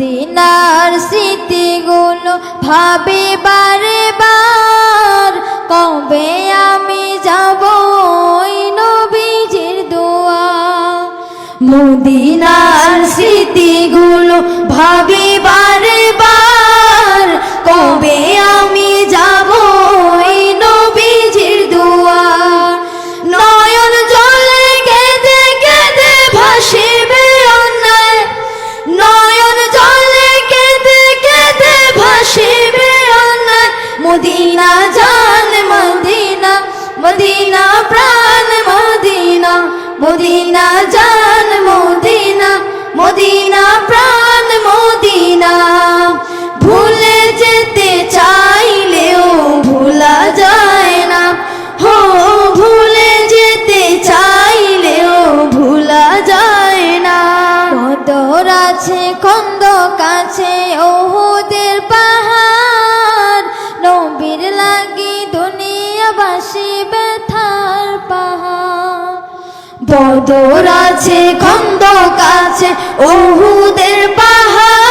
মদিনার স্মৃতিগুলো ভাবি বারে বার কবে আমি যাব নবীজির দোয়া মদিনার স্মৃতিগুলো ভাবি মদিনা, প্রাণ মদিনা মদিনা, জান মদিনা মদিনা, প্রাণ মদিনা। ভুলে যেতে চাইলেও ভোলা যায় না। হো, ভুলে যেতে চাইলেও ভোলা যায় না। কদর আছে কন্দ কাছে ওদের পাহাড়। নবীর লাগি দুনিয়াবাসী পাহাড় বদর আছে খন্দক আছে ওহুদের পাহাড়